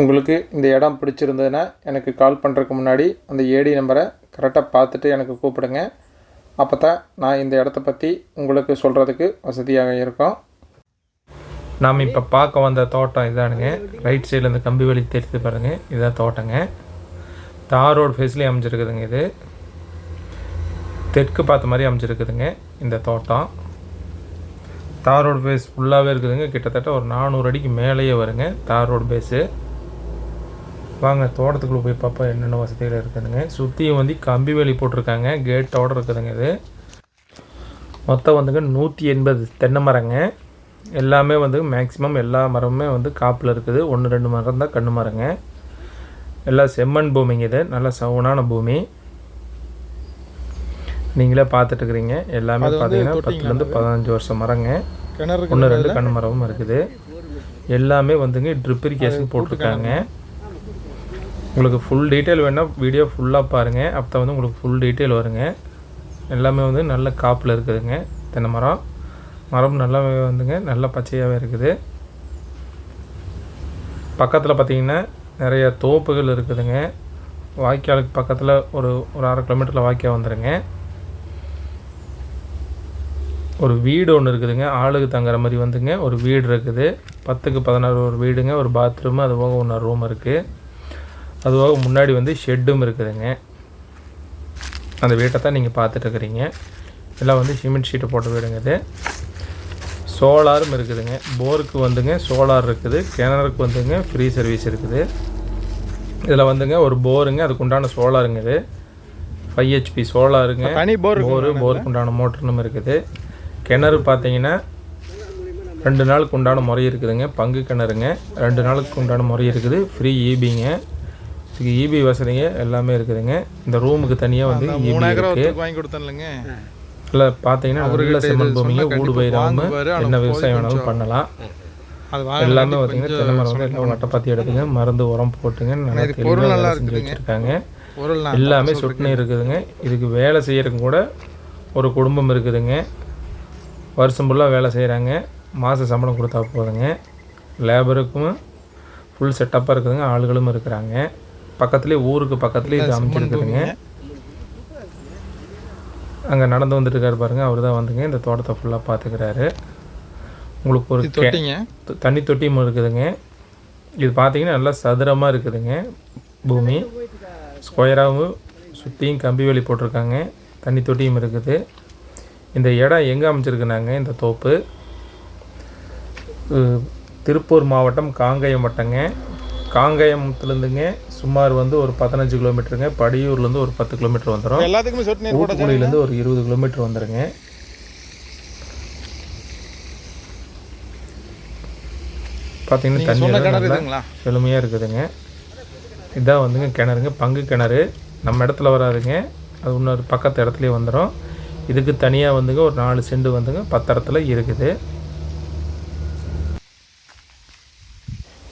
உங்களுக்கு இந்த இடம் பிடிச்சிருந்ததுன்னா எனக்கு கால் பண்ணுறதுக்கு முன்னாடி அந்த ஏடி நம்பரை கரெக்டாக பார்த்துட்டு எனக்கு கூப்பிடுங்க. அப்போ தான் நான் இந்த இடத்த பற்றி உங்களுக்கு சொல்கிறதுக்கு வசதியாக இருக்கும். நாம் இப்போ பார்க்க வந்த தோட்டம் இதானுங்க. ரைட் சைடில் இந்த கம்பி வழி தெரிஞ்சு பாருங்கள் இதான் தோட்டங்க. தார் ரோடு ஃபேஸ்லேயே அமைஞ்சிருக்குதுங்க இது. தெற்கு பார்த்த மாதிரி அமைஞ்சிருக்குதுங்க இந்த தோட்டம். தார் ரோடு பேஸ் ஃபுல்லாகவே இருக்குதுங்க. கிட்டத்தட்ட ஒரு நானூறு அடிக்கு மேலேயே வருங்க தார் ரோடு பேஸு வாங்க தோட்டத்துக்குள்ளே போய் பார்ப்போம் என்னென்ன வசதிகள் இருக்குதுங்க. சுற்றியும் வந்து கம்பி வேலி போட்டிருக்காங்க. கேட்டோடு இருக்குதுங்க இது. மொத்தம் வந்துங்க நூற்றி எண்பது தென்னை மரங்க. எல்லாமே வந்து மேக்ஸிமம் எல்லா மரமுமே வந்து காப்பில் இருக்குது. ஒன்று ரெண்டு மரம் தான் கண்ணு மரங்க. எல்லாம் செம்மண் பூமிங்க இது. நல்ல சவுனான பூமி. நீங்களே பார்த்துட்டு இருக்கிறீங்க எல்லாமே பார்த்தீங்கன்னா பத்துலேருந்து பதினஞ்சு வருஷம் மரங்க. ஒன்று ரெண்டு கண்ணு மரமும் இருக்குது. எல்லாமே வந்துங்க ட்ரிப் இரிகேஷன் போட்டிருக்காங்க. உங்களுக்கு ஃபுல் டீட்டெயில் வேணால் வீடியோ ஃபுல்லாக பாருங்கள் அப்போ வந்து உங்களுக்கு ஃபுல் டீட்டெயில் வருங்க. எல்லாமே வந்து நல்ல காப்பில் இருக்குதுங்க. தென்னை மரம். மரம் நல்லா வந்துங்க. நல்ல பச்சையாகவே இருக்குது. பக்கத்தில் பார்த்தீங்கன்னா நிறைய தோப்புகள் இருக்குதுங்க. வாய்க்காலுக்கு பக்கத்தில் ஒரு ஒரு அரை கிலோமீட்டரில் வாய்க்கால் வந்துடுங்க ஒரு வீடு ஒன்று இருக்குதுங்க. ஆளுக்கு தங்குற மாதிரி வந்துங்க. ஒரு வீடு இருக்குது. பத்துக்கு பதினாறு ஒரு வீடுங்க. ஒரு பாத்ரூமு அது போக ஒன்று ரூம் இருக்குது அதுவாக முன்னாடி வந்து ஷெட்டும் இருக்குதுங்க. அந்த வீட்டை தான் நீங்கள் பார்த்துட்டு இருக்கிறீங்க எல்லாம் வந்து சிமெண்ட் ஷீட்டு போட்ட வீடுங்க இது. சோலாரும் இருக்குதுங்க. போருக்கு வந்துங்க சோலார் இருக்குது. கிணறுக்கு வந்துங்க ஃப்ரீ சர்வீஸ் இருக்குது. இதில் வந்துங்க ஒரு போருங்க அதுக்கு உண்டான சோலாருங்க இது. ஃபைவ் ஹெச்பி சோலாருங்க. தனி போர் போரு போருக்கு உண்டான மோட்டர்னும் இருக்குது. கிணறு பார்த்தீங்கன்னா ரெண்டு நாளுக்கு உண்டான முறை இருக்குதுங்க. பங்கு கிணறுங்க. ரெண்டு நாளுக்கு உண்டான முறை இருக்குது. ஃப்ரீ ஈபிங்க இதுக்கு இபி வசதிங்க எல்லாமே இருக்குதுங்க. இந்த ரூமுக்கு தனியாக வந்து இபி ஒருத்தருக்கு வாங்கி கொடுத்தேன்லங்க. இல்லை பார்த்தீங்கன்னா நல்ல செம்மண் பூமிங்க ஊடு பயிராம என்ன விவசாயம் வேணாலும் பண்ணலாம். எல்லாமே பார்த்தீங்கன்னா தென்னை மரம் எல்லாம் வட்டை பாத்தி எடுத்துங்க மருந்து உரம் போட்டுங்க நல்லா தெளிவாக செஞ்சு. வச்சுருக்காங்க. எல்லாமே சொட்டுனே இருக்குதுங்க. இதுக்கு வேலை செய்யறதுக்கு கூட ஒரு குடும்பம் இருக்குதுங்க. வருஷம் ஃபுல்லாக வேலை செய்கிறாங்க மாத சம்பளம் கொடுத்தா போதுங்க. லேபருக்கும் ஃபுல் செட்டப்பாக இருக்குதுங்க. ஆளுகளும் இருக்கிறாங்க. பக்கத்துலேயே ஊருக்கு பக்கத்துலேயே இது அமைச்சிருக்குதுங்க அங்கே நடந்து வந்துட்டு இருக்காரு பாருங்க அவர் தான் வந்துங்க இந்த தோட்டத்தை ஃபுல்லாக பார்த்துக்கிறாரு. உங்களுக்கு ஒரு தண்ணி தொட்டியும் இருக்குதுங்க. இது பார்த்தீங்கன்னா நல்லா சதுரமாக இருக்குதுங்க பூமி. ஸ்கொயராகவும் சுற்றியும் கம்பி வேலி போட்டிருக்காங்க தண்ணி தொட்டியும் இருக்குது. இந்த இடம் எங்கே அமைச்சிருக்குனாங்க இந்த தோப்பு? திருப்பூர் மாவட்டம் காங்கயம் வட்டங்க. காங்கயத்துலேருந்துங்க சுமார் வந்து ஒரு பதினஞ்சு கிலோமீட்டருங்க. படியூர்லேருந்து ஒரு பத்து கிலோமீட்டர் வந்துடும் எல்லாத்துக்குமே சொட்டு நீர் ஒரு இருபது கிலோமீட்டர் வந்துடுங்க பார்த்தீங்கன்னா தண்ணி செழுமையாக இருக்குதுங்க. இதான் வந்துங்க கிணறுங்க. பங்கு கிணறு. நம்ம இடத்துல வராதுங்க. அது இன்னொரு பக்கத்து இடத்துலயே வந்துடும் இதுக்கு தனியாக வந்துங்க ஒரு நாலு செண்டு வந்துங்க பத்து இடத்துல இருக்குது.